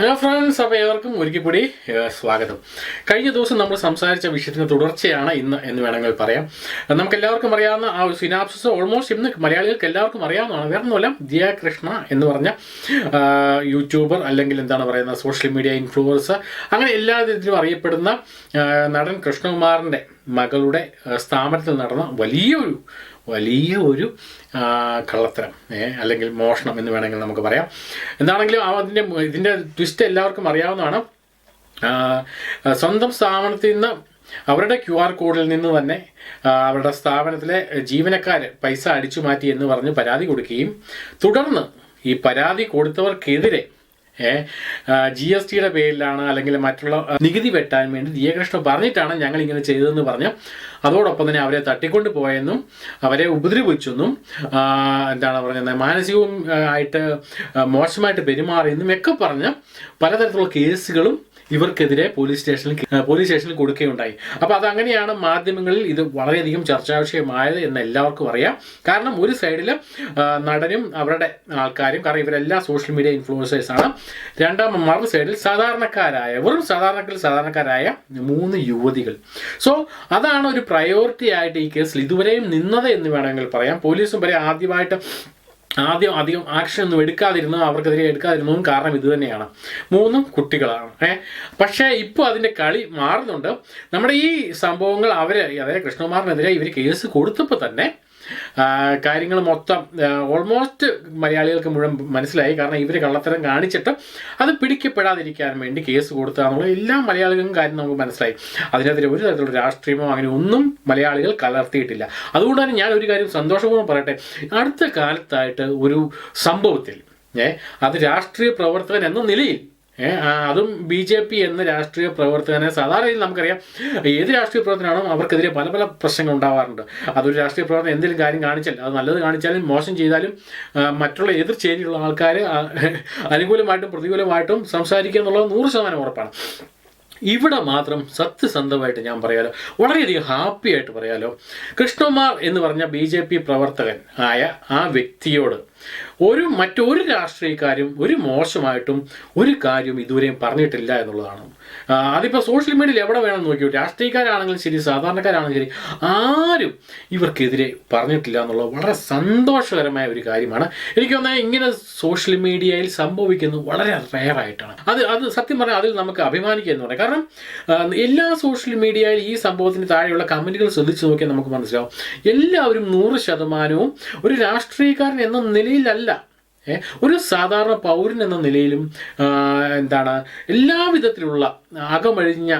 Hello friends അപ്പോൾ ഏവർക്കും ഒരിക്കൽ കൂടി സ്വാഗതം. കഴിഞ്ഞ ദിവസം നമ്മൾ സംസാരിച്ച വിഷയത്തിന് തുടർച്ചയാണ് ഇന്ന് എന്ന് വേണമെങ്കിൽ പറയാം. നമുക്ക് എല്ലാവർക്കും അറിയാവുന്ന ആ ഒരു സിനാപ്സിസ് ഓൾമോസ്റ്റ് ഇന്ന് മലയാളികൾക്ക് എല്ലാവർക്കും അറിയാവുന്നതാണ്. വേറെ ഒന്നുമല്ല ദിയ കൃഷ്ണ എന്ന് പറഞ്ഞ യൂട്യൂബർ അല്ലെങ്കിൽ എന്താണ് പറയുന്നത് സോഷ്യൽ മീഡിയ ഇൻഫ്ലുവൻസർ അങ്ങനെ എല്ലാ വിധത്തിലും അറിയപ്പെടുന്ന നടൻ കൃഷ്ണകുമാറിന്റെ മകളുടെ സ്ഥാപനത്തിൽ നടന്ന വലിയൊരു വലിയ ഒരു കള്ളത്തരം അല്ലെങ്കിൽ മോഷണം എന്ന് വേണമെങ്കിൽ നമുക്ക് പറയാം. എന്താണെങ്കിലും അതിന്റെ ഇതിന്റെ ട്വിസ്റ്റ് എല്ലാവർക്കും അറിയാവുന്നതാണ്. സ്വന്തം സ്ഥാപനത്തിൽ നിന്ന് അവരുടെ ക്യു ആർ കോഡിൽ നിന്ന് തന്നെ അവരുടെ സ്ഥാപനത്തിലെ ജീവനക്കാർ പൈസ അടിച്ചു മാറ്റി എന്ന് പറഞ്ഞ് പരാതി കൊടുക്കുകയും തുടർന്ന് ഈ പരാതി കൊടുത്തവർക്കെതിരെ ജി എസ് ടിയുടെ പേരിലാണ് അല്ലെങ്കിൽ മറ്റുള്ള നികുതി വെട്ടാൻ വേണ്ടി ദിയകൃഷ്ണ പറഞ്ഞിട്ടാണ് ഞങ്ങൾ ഇങ്ങനെ ചെയ്തതെന്ന് പറഞ്ഞ്. അതോടൊപ്പം തന്നെ അവരെ തട്ടിക്കൊണ്ട് പോയെന്നും അവരെ ഉപദ്രവിച്ചെന്നും എന്താണ് പറയുന്നത് മാനസികവും ആയിട്ട് മോശമായിട്ട് പെരുമാറിയെന്നും ഒക്കെ പറഞ്ഞ് പലതരത്തിലുള്ള കേസുകളും ഇവർക്കെതിരെ പോലീസ് സ്റ്റേഷനിൽ പോലീസ് സ്റ്റേഷനിൽ കൊടുക്കുകയുണ്ടായി. അപ്പോൾ അതങ്ങനെയാണ് മാധ്യമങ്ങളിൽ ഇത് വളരെയധികം ചർച്ചാ വിഷയമായത് എന്ന് എല്ലാവർക്കും അറിയാം. കാരണം ഒരു സൈഡിൽ നടനും അവരുടെ ആൾക്കാരും കാരണം ഇവരെല്ലാം സോഷ്യൽ മീഡിയ ഇൻഫ്ലുവൻസേഴ്സാണ് രണ്ടാം മറു സൈഡിൽ സാധാരണക്കാരായ വെറും സാധാരണക്കാരിൽ സാധാരണക്കാരായ മൂന്ന് യുവതികൾ. സോ അതാണ് ഒരു പ്രയോറിറ്റി ആയിട്ട് ഈ കേസിൽ ഇതുവരെയും നിന്നത് എന്ന് വേണമെങ്കിൽ പറയാം. പോലീസും വരെ ആദ്യമായിട്ട് ആദ്യം അധികം ആക്ഷൻ ഒന്നും എടുക്കാതിരുന്നു അവർക്കെതിരെ എടുക്കാതിരുന്നതും കാരണം ഇത് തന്നെയാണ്. മൂന്നും കുട്ടികളാണ് ഏ? പക്ഷേ ഇപ്പോൾ അതിന്റെ കളി മാറുന്നുണ്ട്. നമ്മുടെ ഈ സംഭവങ്ങൾ അവർ അതായത് കൃഷ്ണകുമാറിനെതിരെ ഇവർ കേസ് കൊടുത്തപ്പോൾ തന്നെ കാര്യങ്ങൾ മൊത്തം ഓൾമോസ്റ്റ് മലയാളികൾക്ക് മുഴുവൻ മനസ്സിലായി. കാരണം ഇവർ കള്ളത്തരം കാണിച്ചിട്ട് അത് പിടിക്കപ്പെടാതിരിക്കാൻ വേണ്ടി കേസ് കൊടുത്തുക എന്നുള്ള എല്ലാ മലയാളികൾക്കും കാര്യം നമുക്ക് മനസ്സിലായി. അതിനെതിരെ ഒരു തരത്തിലുള്ള രാഷ്ട്രീയമോ അങ്ങനെ ഒന്നും മലയാളികൾ കലർത്തിയിട്ടില്ല. അതുകൊണ്ട് തന്നെ ഞാൻ ഒരു കാര്യം സന്തോഷപൂർവം പറയട്ടെ. അടുത്ത കാലത്തായിട്ട് ഒരു സംഭവത്തിൽ ഏ അത് രാഷ്ട്രീയ പ്രവർത്തകൻ എന്ന നിലയിൽ അതും ബി ജെ പി എന്ന രാഷ്ട്രീയ പ്രവർത്തകനെ സാധാരണ നമുക്കറിയാം. ഏത് രാഷ്ട്രീയ പ്രവർത്തനമാണോ അവർക്കെതിരെ പല പല പ്രശ്നങ്ങൾ ഉണ്ടാവാറുണ്ട്. അതൊരു രാഷ്ട്രീയ പ്രവർത്തനം എന്തെങ്കിലും കാര്യം കാണിച്ചാൽ അത് നല്ലത് കാണിച്ചാലും മോശം ചെയ്താലും മറ്റുള്ള എതിർ ചേരിയുള്ള ആൾക്കാർ അനുകൂലമായിട്ടും പ്രതികൂലമായിട്ടും സംസാരിക്കുക എന്നുള്ളത് നൂറ് ശതമാനം ഉറപ്പാണ്. ഇവിടെ മാത്രം സത്യസന്ധമായിട്ട് ഞാൻ പറയാലോ വളരെയധികം ഹാപ്പി ആയിട്ട് പറയാലോ. കൃഷ്ണകുമാർ എന്ന് പറഞ്ഞ ബി ജെ പി പ്രവർത്തകൻ ആയ ആ വ്യക്തിയോട് ഒരു മറ്റൊരു രാഷ്ട്രീയക്കാരും ഒരു മോശമായിട്ടും ഒരു കാര്യവും ഇതുവരെയും പറഞ്ഞിട്ടില്ല എന്നുള്ളതാണ്. അതിപ്പോൾ സോഷ്യൽ മീഡിയയിൽ എവിടെ വേണം നോക്കിയോ? രാഷ്ട്രീയക്കാരാണെങ്കിലും ശരി സാധാരണക്കാരാണെങ്കിലും ശരി. ആരും ഇവർക്കെതിരെ പറഞ്ഞിട്ടില്ല എന്നുള്ളത് വളരെ സന്തോഷകരമായ ഒരു കാര്യമാണ്. എനിക്ക് തോന്നുന്നത് ഇങ്ങനെ സോഷ്യൽ മീഡിയയിൽ സംഭവിക്കുന്നത് വളരെ റെയറായിട്ടാണ് അത് അത് സത്യം പറഞ്ഞാൽ അതിൽ നമുക്ക് അഭിമാനിക്കുക എന്ന് പറയാം കാരണം എല്ലാ സോഷ്യൽ മീഡിയയിൽ ഈ സംഭവത്തിന് താഴെയുള്ള കമന്റുകൾ ശ്രദ്ധിച്ചു നോക്കിയാൽ നമുക്ക് മനസ്സിലാവും. എല്ലാവരും നൂറ് ശതമാനവും ഒരു രാഷ്ട്രീയക്കാരൻ എന്ന നിലയിലല്ല. ഒരു സാധാരണ പൗരൻ എന്ന നിലയിലും എന്താണ് എല്ലാവിധത്തിലുള്ള അകമഴിഞ്ഞ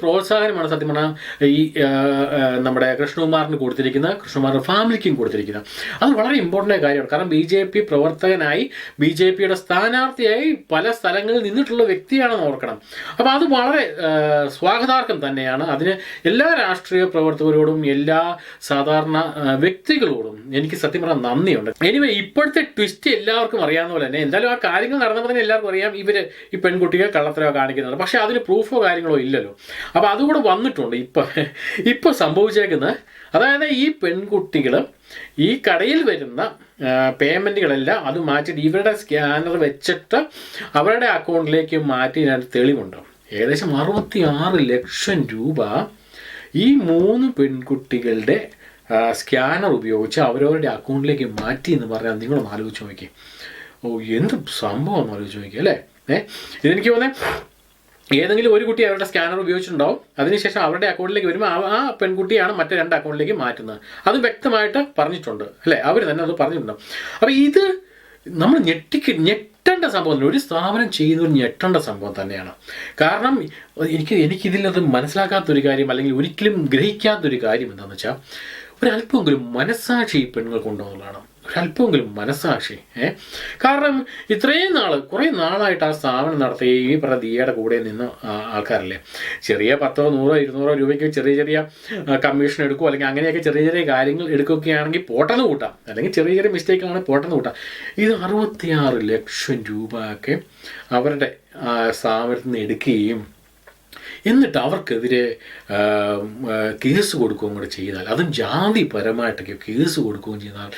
പ്രോത്സാഹനമാണ് സത്യം പറഞ്ഞാൽ ഈ നമ്മുടെ കൃഷ്ണകുമാറിന് കൊടുത്തിരിക്കുന്നത് കൃഷ്ണകുമാറിന്റെ ഫാമിലിക്കും കൊടുത്തിരിക്കുന്നത്. അത് വളരെ ഇമ്പോർട്ടന്റ് കാര്യമാണ്. കാരണം ബി ജെ പി പ്രവർത്തകനായി ബി ജെ പിയുടെ സ്ഥാനാർത്ഥിയായി പല സ്ഥലങ്ങളിൽ നിന്നിട്ടുള്ള വ്യക്തിയാണെന്ന് ഓർക്കണം. അപ്പോൾ അത് വളരെ സ്വാഗതാർഹം തന്നെയാണ്. അതിന് എല്ലാ രാഷ്ട്രീയ പ്രവർത്തകരോടും എല്ലാ സാധാരണ വ്യക്തികളോടും എനിക്ക് സത്യം പറഞ്ഞാൽ നന്ദിയുണ്ട്. എനിവേ ഇപ്പോഴത്തെ ട്വിസ്റ്റ് എല്ലാവർക്കും അറിയാവുന്ന പോലെ തന്നെ എന്തായാലും ആ കാര്യങ്ങൾ നടന്നപ്പോൾ തന്നെ എല്ലാവർക്കും അറിയാം ഇവർ ഈ പെൺകുട്ടിയെ കള്ളത്തരോ കാണിക്കുന്നുണ്ട് പക്ഷേ അതിന് പ്രൂഫോ കാര്യങ്ങളോ ഇല്ലല്ലോ. അപ്പോൾ അതുകൂടെ വന്നിട്ടുണ്ട് ഇപ്പം. ഇപ്പോൾ സംഭവിച്ചേക്കുന്നത് അതായത് ഈ പെൺകുട്ടികൾ ഈ കടയിൽ വരുന്ന പേയ്മെന്റുകളെല്ലാം അത് മാറ്റിയിട്ട് ഇവരുടെ സ്കാനർ വെച്ചിട്ട് അവരുടെ അക്കൗണ്ടിലേക്ക് മാറ്റിയതിനകത്ത് തെളിവുണ്ട്? ഏകദേശം അറുപത്തി ആറ് ലക്ഷം രൂപ ഈ മൂന്ന് പെൺകുട്ടികളുടെ സ്കാനർ ഉപയോഗിച്ച് അവരവരുടെ അക്കൗണ്ടിലേക്ക് മാറ്റി എന്ന് പറഞ്ഞാൽ നിങ്ങളൊന്ന് ആലോചിച്ച് നോക്കി ഓ എന്ത് സംഭവം ആലോചിച്ച് നോക്കി അല്ലേ? ഏ ഇതെനിക്ക് തോന്നുന്നത് ഏതെങ്കിലും ഒരു കുട്ടി അവരുടെ സ്കാനർ ഉപയോഗിച്ചിട്ടുണ്ടാവും. അതിനുശേഷം അവരുടെ അക്കൗണ്ടിലേക്ക് വരുമ്പോൾ ആ- പെൺകുട്ടിയാണ് മറ്റേ രണ്ട് അക്കൗണ്ടിലേക്ക് മാറ്റുന്നത്. അത് വ്യക്തമായിട്ട് പറഞ്ഞിട്ടുണ്ട് അല്ലേ? അവർ തന്നെ അത് പറഞ്ഞിട്ടുണ്ടാവും. അപ്പോൾ ഇത് നമ്മൾ ഞെട്ടിക്ക് ഞെട്ടേണ്ട സംഭവം. ഒരു സ്ഥാപനം ചെയ്യുന്നൊരു ഞെട്ടേണ്ട സംഭവം തന്നെയാണ്. കാരണം എനിക്ക് എനിക്കിതിലത് മനസ്സിലാക്കാത്തൊരു കാര്യം അല്ലെങ്കിൽ ഒരിക്കലും ഗ്രഹിക്കാത്തൊരു കാര്യം എന്താണെന്ന് വെച്ചാൽ ഒരല്പമെങ്കിലും മനസ്സാക്ഷി ഈ പെണ്ണുങ്ങൾക്ക് ഉണ്ടോന്നുള്ളതാണ് ഒരല്പമെങ്കിലും മനസ്സാക്ഷി ഏ? കാരണം ഇത്രയും നാൾ കുറേ നാളായിട്ട് ആ സ്ഥാപനം നടത്തിയ ഈ പറഞ്ഞ ദിയയുടെ കൂടെ നിന്ന് ആൾക്കാരല്ലേ? ചെറിയ പത്തോ നൂറോ ഇരുന്നൂറോ രൂപയ്ക്ക് ചെറിയ ചെറിയ കമ്മീഷൻ എടുക്കുക അല്ലെങ്കിൽ അങ്ങനെയൊക്കെ ചെറിയ ചെറിയ കാര്യങ്ങൾ എടുക്കുകയാണെങ്കിൽ പോട്ടെന്ന് കൂട്ടാം. അല്ലെങ്കിൽ ചെറിയ ചെറിയ മിസ്റ്റേക്ക് ആണ് പോട്ടെന്ന് കൂട്ടാം. ഇത് അറുപത്തിയാറ് ലക്ഷം രൂപയൊക്കെ അവരുടെ സ്ഥാപനത്തിൽ നിന്ന് എടുക്കുകയും എന്നിട്ട് അവർക്കെതിരെ കേസ് കൊടുക്കുകയും കൂടെ ചെയ്താൽ അതും ജാതിപരമായിട്ടൊക്കെ കേസ് കൊടുക്കുകയും ചെയ്താൽ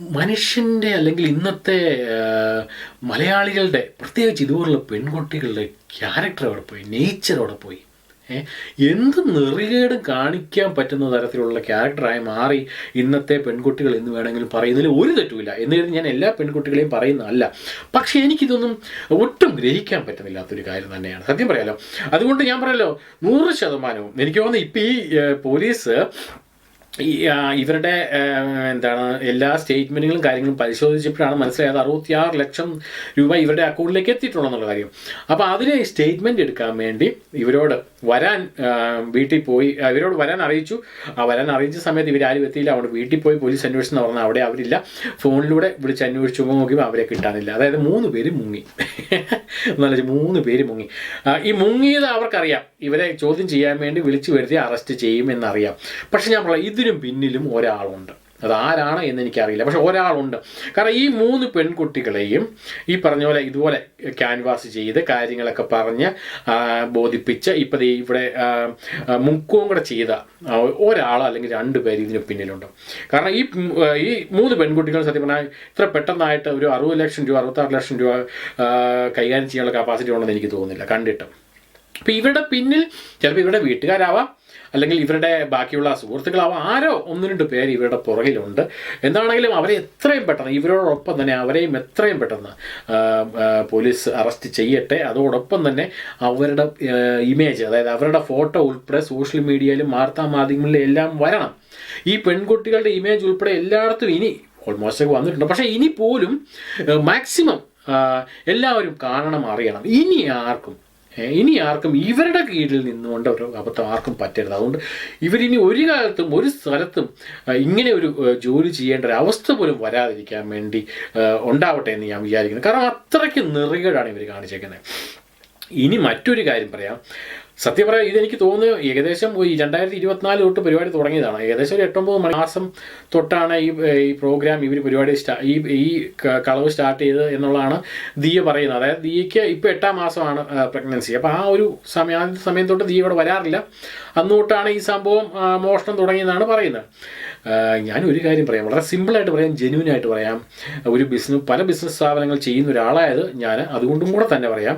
മനുഷ്യന്റെ അല്ലെങ്കിൽ ഇന്നത്തെ മലയാളികളുടെ പ്രത്യേകിച്ച് ഇതുപോലുള്ള പെൺകുട്ടികളുടെ ക്യാരക്ടർ അവിടെ പോയി? നേച്ചർ അവിടെ പോയി? എന്ത് നെറികേടും കാണിക്കാൻ പറ്റുന്ന തരത്തിലുള്ള ക്യാരക്ടറായി മാറി ഇന്നത്തെ പെൺകുട്ടികൾ എന്ന് വേണമെങ്കിലും പറയുന്നതിൽ ഒരു തെറ്റുമില്ല. എന്ന് കരുതി ഞാൻ എല്ലാ പെൺകുട്ടികളെയും പറയുന്നതല്ല. പക്ഷേ എനിക്കിതൊന്നും ഒട്ടും ഗ്രഹിക്കാൻ പറ്റുന്നില്ലാത്തൊരു കാര്യം തന്നെയാണ്. സത്യം പറയാലോ. അതുകൊണ്ട് ഞാൻ പറയല്ലോ നൂറ് ശതമാനവും എനിക്ക് തോന്നുന്നു ഇപ്പം ഈ പോലീസ് ഈ ഇവരുടെ എന്താണ് എല്ലാ സ്റ്റേറ്റ്മെന്റുകളും കാര്യങ്ങളും പരിശോധിച്ചപ്പോഴാണ് മനസ്സിലായത് അറുപത്തിയാറ് ലക്ഷം രൂപ ഇവരുടെ അക്കൗണ്ടിലേക്ക് എത്തിയിട്ടുണ്ടെന്നുള്ള കാര്യം. അപ്പോൾ അതിന് സ്റ്റേറ്റ്മെന്റ് എടുക്കാൻ വേണ്ടി ഇവരോട് വരാൻ വീട്ടിൽ പോയി ഇവരോട് വരാൻ അറിയിച്ചു. ആ വരാൻ അറിയിച്ച സമയത്ത് ഇവരാരും എത്തിയില്ല. അവിടെ വീട്ടിൽ പോയി പോലീസ് അന്വേഷിച്ചെന്ന് പറഞ്ഞാൽ അവിടെ അവരില്ല. ഫോണിലൂടെ വിളിച്ച് അന്വേഷിച്ചു നോക്കിയപ്പോൾ അവരെ കിട്ടാനില്ല. അതായത് മൂന്ന് പേര് മുങ്ങി. നല്ല മൂന്ന് പേര് മുങ്ങി. ഈ മുങ്ങിയത് അവർക്കറിയാം. ഇവരെ ചോദ്യം ചെയ്യാൻ വേണ്ടി വിളിച്ചു വരുത്തി അറസ്റ്റ് ചെയ്യും എന്നറിയാം. പക്ഷെ ഞാൻ പറയാം ഇതിനും പിന്നിലും ഒരാളുണ്ട്. അത് ആരാണ് എന്ന് എനിക്കറിയില്ല. പക്ഷെ ഒരാളുണ്ട്. കാരണം ഈ മൂന്ന് പെൺകുട്ടികളെയും ഈ പറഞ്ഞ പോലെ ഇതുപോലെ ക്യാൻവാസ് ചെയ്ത് കാര്യങ്ങളൊക്കെ പറഞ്ഞ് ബോധിപ്പിച്ച് ഇപ്പം ഇവിടെ മുക്കവും കൂടെ ചെയ്ത ഒരാൾ അല്ലെങ്കിൽ രണ്ട് പേര് ഇതിന് പിന്നിലുണ്ട്. കാരണം ഈ ഈ മൂന്ന് പെൺകുട്ടികൾ സത്യം പറഞ്ഞാൽ ഇത്ര പെട്ടെന്നായിട്ട് ഒരു അറുപത് ലക്ഷം രൂപ അറുപത്താറ് ലക്ഷം രൂപ കൈകാര്യം ചെയ്യാനുള്ള കപ്പാസിറ്റി ഉണ്ടെന്ന് എനിക്ക് തോന്നുന്നില്ല. കണ്ടിട്ട്. അപ്പം ഇവരുടെ പിന്നിൽ ചിലപ്പോൾ ഇവരുടെ വീട്ടുകാരാവാം അല്ലെങ്കിൽ ഇവരുടെ ബാക്കിയുള്ള സുഹൃത്തുക്കളാവാം ആരോ ഒന്ന് രണ്ട് പേര് ഇവരുടെ പുറകിലുണ്ട്. എന്താണെങ്കിലും അവരെ എത്രയും പെട്ടെന്ന് ഇവരോടൊപ്പം തന്നെ അവരെയും എത്രയും പെട്ടെന്ന് പോലീസ് അറസ്റ്റ് ചെയ്യട്ടെ. അതോടൊപ്പം തന്നെ അവരുടെ ഇമേജ് അതായത് അവരുടെ ഫോട്ടോ ഉൾപ്പെടെ സോഷ്യൽ മീഡിയയിലും വാർത്താ മാധ്യമങ്ങളിലും എല്ലാം വരണം. ഈ പെൺകുട്ടികളുടെ ഇമേജ് ഉൾപ്പെടെ എല്ലായിടത്തും ഇനി ഓൾമോസ്റ്റ് വന്നിട്ടുണ്ട്. പക്ഷേ ഇനി പോലും മാക്സിമം എല്ലാവരും കാണണം അറിയണം. ഇനി ആർക്കും ഇനി ആർക്കും ഇവരുടെ കീഴിൽ നിന്നുകൊണ്ട് ഒരു അബദ്ധം ആർക്കും പറ്റരുത്. അതുകൊണ്ട് ഇവരിനി ഒരു കാലത്തും ഒരു സ്ഥലത്തും ഇങ്ങനെ ഒരു ജോലി ചെയ്യേണ്ട ഒരു അവസ്ഥ പോലും വരാതിരിക്കാൻ വേണ്ടി ഉണ്ടാവട്ടെ എന്ന് ഞാൻ വിചാരിക്കുന്നു. കാരണം അത്രയ്ക്ക് നിറികേടാണ് ഇവർ കാണിച്ചേക്കുന്നത്. ഇനി മറ്റൊരു കാര്യം പറയാം. സത്യം പറയാം ഇതെനിക്ക് തോന്നുന്നു ഏകദേശം ഈ രണ്ടായിരത്തി ഇരുപത്തിനാല് തൊട്ട് പരിപാടി തുടങ്ങിയതാണ്. ഏകദേശം ഒരു എട്ടൊമ്പത് മാസം തൊട്ടാണ് ഈ ഈ പ്രോഗ്രാം ഇവർ പരിപാടി സ്റ്റാ ഈ ഈ കളവ് സ്റ്റാർട്ട് ചെയ്തത് എന്നുള്ളതാണ് ദിയ പറയുന്നത്. അതായത് ദിയയ്ക്ക് ഇപ്പോൾ എട്ടാം മാസമാണ് പ്രഗ്നൻസി അപ്പോൾ ആ ഒരു സമയം ആ സമയം തൊട്ട് ദിയ ഇവിടെ വരാറില്ല. അന്ന് തൊട്ടാണ് ഈ സംഭവം മോഷണം തുടങ്ങിയെന്നാണ് പറയുന്നത്. ഞാൻ ഒരു കാര്യം പറയാം വളരെ സിമ്പിളായിട്ട് പറയാം ജെന്യൂൻ ആയിട്ട് പറയാം. ഒരു ബിസിനസ് പല ബിസിനസ് സ്ഥാപനങ്ങൾ ചെയ്യുന്ന ഒരാളായത് ഞാൻ അതുകൊണ്ടും കൂടെ തന്നെ പറയാം.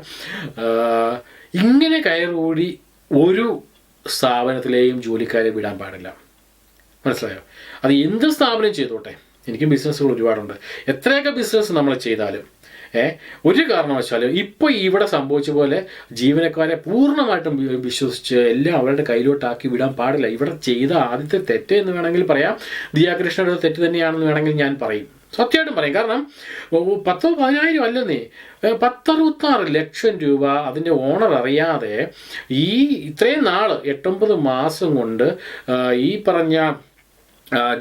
ഇങ്ങനെ കയറുകൂടി ഒരു സ്ഥാപനത്തിലെയും ജോലിക്കാരെ വിടാൻ പാടില്ല. മനസ്സിലായോ? അത് എന്ത് സ്ഥാപനം ചെയ്തോട്ടെ? എനിക്കും ബിസിനസ്സുകൾ ഒരുപാടുണ്ട്. എത്രയൊക്കെ ബിസിനസ് നമ്മൾ ചെയ്താലും ഏ ഒരു കാരണവശാലും ഇപ്പോൾ ഇവിടെ സംഭവിച്ച പോലെ ജീവനക്കാരെ പൂർണമായിട്ടും വിശ്വസിച്ച് എല്ലാം അവരുടെ കയ്യിലോട്ടാക്കി വിടാൻ പാടില്ല. ഇവിടെ ചെയ്ത ആദ്യത്തെ തെറ്റ് എന്ന് വേണമെങ്കിൽ പറയാം. ദിയാകൃഷ്ണയുടെ തെറ്റ് തന്നെയാണെന്ന് വേണമെങ്കിൽ ഞാൻ പറയും. സത്യമായിട്ടും പറയും. കാരണം പത്തോ പതിനായിരം അല്ലെന്നേ. പത്തറുപത്താറ് ലക്ഷം രൂപ അതിന്റെ ഓണർ അറിയാതെ ഈ ഇത്രയും നാൾ എട്ടൊമ്പത് മാസം കൊണ്ട് ഈ പറഞ്ഞ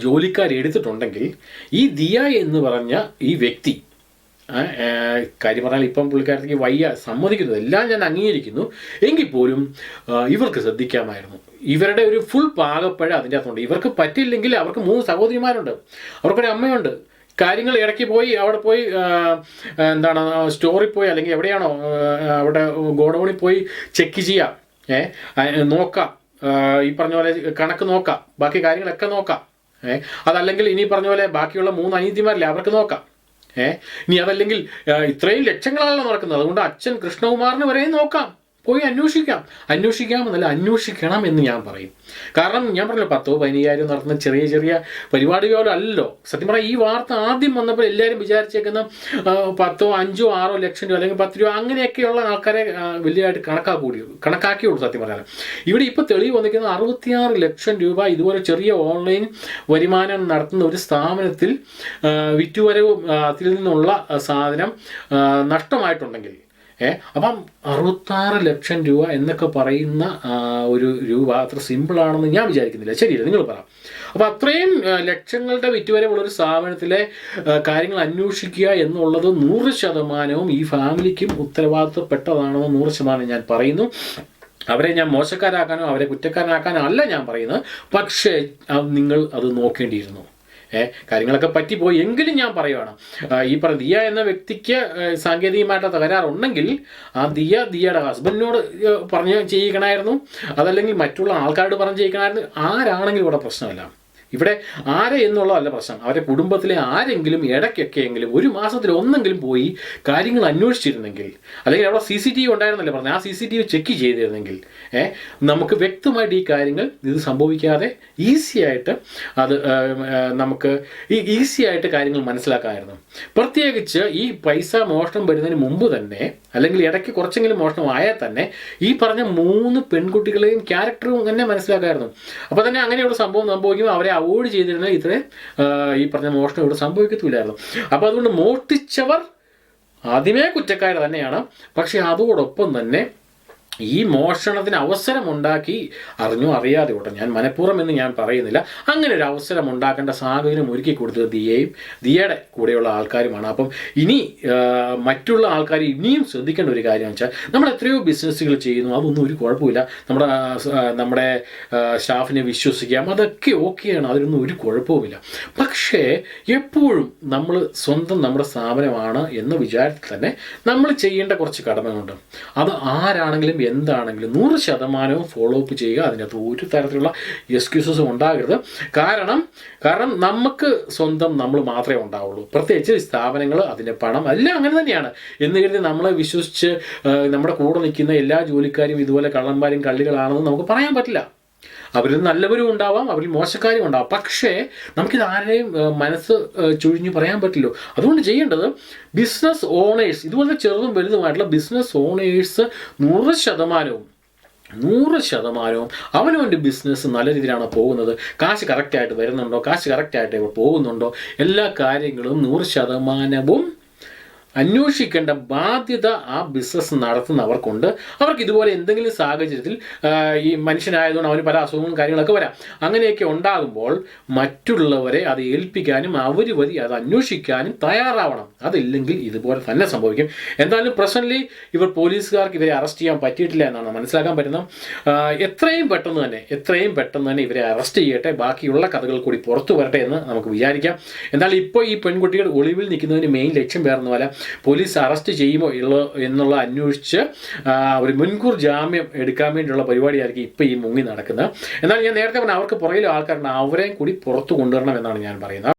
ജോലിക്കാർ എടുത്തിട്ടുണ്ടെങ്കിൽ ഈ ദിയ എന്ന് പറഞ്ഞ ഈ വ്യക്തി കാര്യം പറഞ്ഞാൽ ഇപ്പം പുള്ളിക്കാരത്തേക്ക് വയ്യ സമ്മതിക്കുന്നത് എല്ലാം ഞാൻ അംഗീകരിക്കുന്നു. എങ്കിൽ പോലും ഇവർക്ക് ശ്രദ്ധിക്കാമായിരുന്നു. ഇവരുടെ ഒരു ഫുൾ പാകപ്പഴ അതിന്റെ അകത്തുണ്ട്. ഇവർക്ക് പറ്റില്ലെങ്കിൽ അവർക്ക് മൂന്ന് സഹോദരിമാരുണ്ട്. അവർക്കൊരു അമ്മയുണ്ട്. കാര്യങ്ങൾ ഇടയ്ക്ക് പോയി അവിടെ പോയി എന്താണ് സ്റ്റോറിൽ പോയി അല്ലെങ്കിൽ എവിടെയാണോ അവിടെ ഗോഡൗണിൽ പോയി ചെക്ക് ചെയ്യാം. ഏ നോക്കാം. ഈ പറഞ്ഞ പോലെ കണക്ക് നോക്കാം. ബാക്കി കാര്യങ്ങളൊക്കെ നോക്കാം. ഏ അതല്ലെങ്കിൽ ഇനി പറഞ്ഞ പോലെ ബാക്കിയുള്ള മൂന്ന് അനീതിമാരില്ലേ അവർക്ക് നോക്കാം. ഏ ഇനി അതല്ലെങ്കിൽ ഇത്രയും ലക്ഷങ്ങളാണല്ലോ നടക്കുന്നത്. അതുകൊണ്ട് അച്ഛൻ കൃഷ്ണകുമാറിന് വരെയും നോക്കാം. പോയി അന്വേഷിക്കാം. അന്വേഷിക്കാമെന്നല്ല അന്വേഷിക്കണം എന്ന് ഞാൻ പറയും. കാരണം ഞാൻ പറഞ്ഞല്ലോ പത്തോ പതിനയ്യായിരം നടത്തുന്ന ചെറിയ ചെറിയ പരിപാടികളല്ലോ. സത്യം പറഞ്ഞാൽ ഈ വാർത്ത ആദ്യം വന്നപ്പോൾ എല്ലാവരും വിചാരിച്ചേക്കുന്ന പത്തോ അഞ്ചോ ആറോ ലക്ഷം രൂപ അല്ലെങ്കിൽ പത്ത് രൂപ അങ്ങനെയൊക്കെയുള്ള ആൾക്കാരെ വലിയതായിട്ട് കണക്കാക്കൂടി കണക്കാക്കിയുള്ളൂ സത്യം പറയാൻ ഇവിടെ ഇപ്പോൾ തെളിവ് വന്നിരിക്കുന്നത് അറുപത്തിയാറ് ലക്ഷം രൂപ ഇതുപോലെ ചെറിയ ഓൺലൈൻ വരുമാനം നടത്തുന്ന ഒരു സ്ഥാപനത്തിൽ വിറ്റുവരവ് അതിൽ നിന്നുള്ള സാധനം നഷ്ടമായിട്ടുണ്ടെങ്കിൽ ഏ? അപ്പം അറുപത്താറ് ലക്ഷം രൂപ എന്നൊക്കെ പറയുന്ന ഒരു രൂപ അത്ര സിമ്പിളാണെന്ന് ഞാൻ വിചാരിക്കുന്നില്ല. ശരിയല്ല? നിങ്ങൾ പറ. അപ്പോൾ അത്രയും ലക്ഷങ്ങളുടെ വിറ്റുവരവുള്ള ഒരു സ്ഥാപനത്തിലെ കാര്യങ്ങൾ അന്വേഷിക്കുക എന്നുള്ളത് നൂറ് ശതമാനവും ഈ ഫാമിലിക്കും ഉത്തരവാദിത്തപ്പെട്ടതാണെന്ന് നൂറ് ശതമാനം ഞാൻ പറയുന്നു. അവരെ ഞാൻ മോശക്കാരാക്കാനോ അവരെ കുറ്റക്കാരനാക്കാനോ അല്ല ഞാൻ പറയുന്നത്. പക്ഷേ നിങ്ങൾ അത് നോക്കേണ്ടിയിരുന്നു. കാര്യങ്ങളൊക്കെ പറ്റിപ്പോയി എങ്കിലും ഞാൻ പറയുവാണ്. ഈ പറഞ്ഞ ദിയ എന്ന വ്യക്തിക്ക് സാങ്കേതികമായിട്ട് തകരാറുണ്ടെങ്കിൽ ആ ദിയ ദിയയുടെ ഹസ്ബൻഡിനോട് പറഞ്ഞ് ചെയ്യിക്കണമായിരുന്നു അതല്ലെങ്കിൽ മറ്റുള്ള ആൾക്കാരോട് പറഞ്ഞ് ചെയ്യിക്കണമായിരുന്നു ആരാണെങ്കിലും ഇവിടെ പ്രശ്നമല്ല. ഇവിടെ ആരെ എന്നുള്ളതല്ല പ്രശ്നം. അവരെ കുടുംബത്തിലെ ആരെങ്കിലും ഇടയ്ക്കൊക്കെയെങ്കിലും ഒരു മാസത്തിൽ ഒന്നെങ്കിലും പോയി കാര്യങ്ങൾ അന്വേഷിച്ചിരുന്നെങ്കിൽ അല്ലെങ്കിൽ അവിടെ സി സി ടി വി ഉണ്ടായിരുന്നല്ലേ പറഞ്ഞു ആ C C T V check ചെയ്തിരുന്നെങ്കിൽ ഏ, നമുക്ക് വ്യക്തമായിട്ട് ഈ കാര്യങ്ങൾ ഇത് സംഭവിക്കാതെ ഈസി ആയിട്ട് അത് നമുക്ക് ഈ ഈസി ആയിട്ട് കാര്യങ്ങൾ മനസ്സിലാക്കാമായിരുന്നു. പ്രത്യേകിച്ച് ഈ പൈസ മോഷണം വരുന്നതിന് മുമ്പ് തന്നെ അല്ലെങ്കിൽ ഇടയ്ക്ക് കുറച്ചെങ്കിലും മോഷണം ആയാൽ തന്നെ ഈ പറഞ്ഞ മൂന്ന് പെൺകുട്ടികളെയും ക്യാരക്ടറും തന്നെ മനസ്സിലാക്കാമായിരുന്നു. അപ്പോൾ തന്നെ അങ്ങനെയുള്ള സംഭവം സംഭവിക്കുമ്പോൾ അവരെ അവോയ്ഡ് ചെയ്തിരുന്ന ഇത്രയും ഈ പറഞ്ഞ മോഷണം ഇവിടെ സംഭവിക്കത്തില്ലായിരുന്നു അപ്പോൾ അതുകൊണ്ട് മോഷ്ടിച്ചവർ ആദ്യമേ കുറ്റക്കാർ തന്നെയാണ്. പക്ഷേ അതോടൊപ്പം തന്നെ ഈ മോഷണത്തിന് അവസരമുണ്ടാക്കി അറിഞ്ഞോ അറിയാതെ കൂട്ടോ ഞാൻ മനഃപൂർവം എന്ന് ഞാൻ പറയുന്നില്ല. അങ്ങനെ ഒരു അവസരം ഉണ്ടാക്കേണ്ട സാഹചര്യം ഒരുക്കി കൊടുത്തത് ദിയയും ദിയയുടെ കൂടെയുള്ള ആൾക്കാരുമാണ്. അപ്പം ഇനി മറ്റുള്ള ആൾക്കാർ ഇനിയും ശ്രദ്ധിക്കേണ്ട ഒരു കാര്യം വെച്ചാൽ നമ്മൾ എത്രയോ ബിസിനസ്സുകൾ ചെയ്യുന്നു. അതൊന്നും ഒരു കുഴപ്പമില്ല. നമ്മുടെ നമ്മുടെ സ്റ്റാഫിനെ വിശ്വസിക്കാം. അതൊക്കെ ഓക്കെയാണ്. അതിനൊന്നും ഒരു കുഴപ്പവുമില്ല. പക്ഷേ എപ്പോഴും നമ്മൾ സ്വന്തം നമ്മുടെ സ്ഥാപനമാണ് എന്ന് വിചാരത്തിൽ തന്നെ നമ്മൾ ചെയ്യേണ്ട കുറച്ച് കടമകളുണ്ട്. അത് ആരാണെങ്കിലും എന്താണെങ്കിലും നൂറ് ശതമാനവും ഫോളോ അപ്പ് ചെയ്യുക. അതിനകത്ത് ഒരു തരത്തിലുള്ള എക്സ്ക്യൂസസും ഉണ്ടാകരുത്. കാരണം കാരണം നമുക്ക് സ്വന്തം നമ്മൾ മാത്രമേ ഉണ്ടാവുള്ളൂ. പ്രത്യേകിച്ച് സ്ഥാപനങ്ങൾ അതിന്റെ പണം എല്ലാം അങ്ങനെ തന്നെയാണ്. എന്ന് കരുതി നമ്മളെ വിശ്വസിച്ച് നമ്മുടെ കൂടെ നിൽക്കുന്ന എല്ലാ ജോലിക്കാരും ഇതുപോലെ കള്ളന്മാരും കള്ളികളാണെന്ന് നമുക്ക് പറയാൻ പറ്റില്ല. അവരിൽ നല്ലവരും ഉണ്ടാവാം അവരിൽ മോശക്കാരും ഉണ്ടാവാം. പക്ഷേ നമുക്കിത് ആരെയും മനസ്സ് ചുഴിഞ്ഞു പറയാൻ പറ്റില്ലോ. അതുകൊണ്ട് ചെയ്യേണ്ടത് ബിസിനസ് ഓണേഴ്സ് ഇതുപോലത്തെ ചെറുതും വലുതുമായിട്ടുള്ള ബിസിനസ് ഓണേഴ്സ് നൂറ് ശതമാനവും നൂറ് ശതമാനവും അവനവന്റെ ബിസിനസ് നല്ല രീതിയിലാണ് പോകുന്നത്. കാശ് കറക്റ്റായിട്ട് വരുന്നുണ്ടോ? കാശ് കറക്റ്റായിട്ട് പോകുന്നുണ്ടോ? എല്ലാ കാര്യങ്ങളും നൂറ് ശതമാനവും അന്വേഷിക്കേണ്ട ബാധ്യത ആ ബിസിനസ് നടത്തുന്നവർക്കുണ്ട്. അവർക്ക് ഇതുപോലെ എന്തെങ്കിലും സാഹചര്യത്തിൽ ഈ മനുഷ്യനായതുകൊണ്ട് അവന് പല അസുഖങ്ങളും കാര്യങ്ങളൊക്കെ വരാം. അങ്ങനെയൊക്കെ ഉണ്ടാകുമ്പോൾ മറ്റുള്ളവരെ അത് ഏൽപ്പിക്കാനും അവർ വഴി അത് അന്വേഷിക്കാനും തയ്യാറാവണം. അതില്ലെങ്കിൽ ഇതുപോലെ തന്നെ സംഭവിക്കും. എന്തായാലും പ്രസന്റ്ലി ഇവർ പോലീസുകാർക്ക് ഇവരെ അറസ്റ്റ് ചെയ്യാൻ പറ്റിയിട്ടില്ല എന്നാണ് മനസ്സിലാക്കാൻ പറ്റുന്നത്. എത്രയും പെട്ടെന്ന് തന്നെ എത്രയും പെട്ടെന്ന് തന്നെ ഇവരെ അറസ്റ്റ് ചെയ്യട്ടെ ബാക്കിയുള്ള കഥകൾ കൂടി പുറത്തു വരട്ടെ എന്ന് നമുക്ക് വിചാരിക്കാം. എന്നാൽ ഇപ്പോൾ ഈ പെൺകുട്ടികൾ ഒളിവിൽ നിൽക്കുന്നതിന് മെയിൻ ലക്ഷ്യം വേർന്ന പോലെ പോലീസ് അറസ്റ്റ് ചെയ്യുമോ എന്നുള്ള അന്വേഷിച്ച് ഒരു മുൻകൂർ ജാമ്യം എടുക്കാൻ വേണ്ടിയുള്ള പരിപാടിയായിരിക്കും ഇപ്പോൾ ഈ മുങ്ങി നടക്കുന്നത്. എന്നാൽ ഞാൻ നേരത്തെ പറഞ്ഞ അവർക്ക് പുറകിലും ആൾക്കാരുണ്ട് അവരെയും കൂടി പുറത്തു കൊണ്ടുവരണം എന്നാണ് ഞാൻ പറയുന്നത്.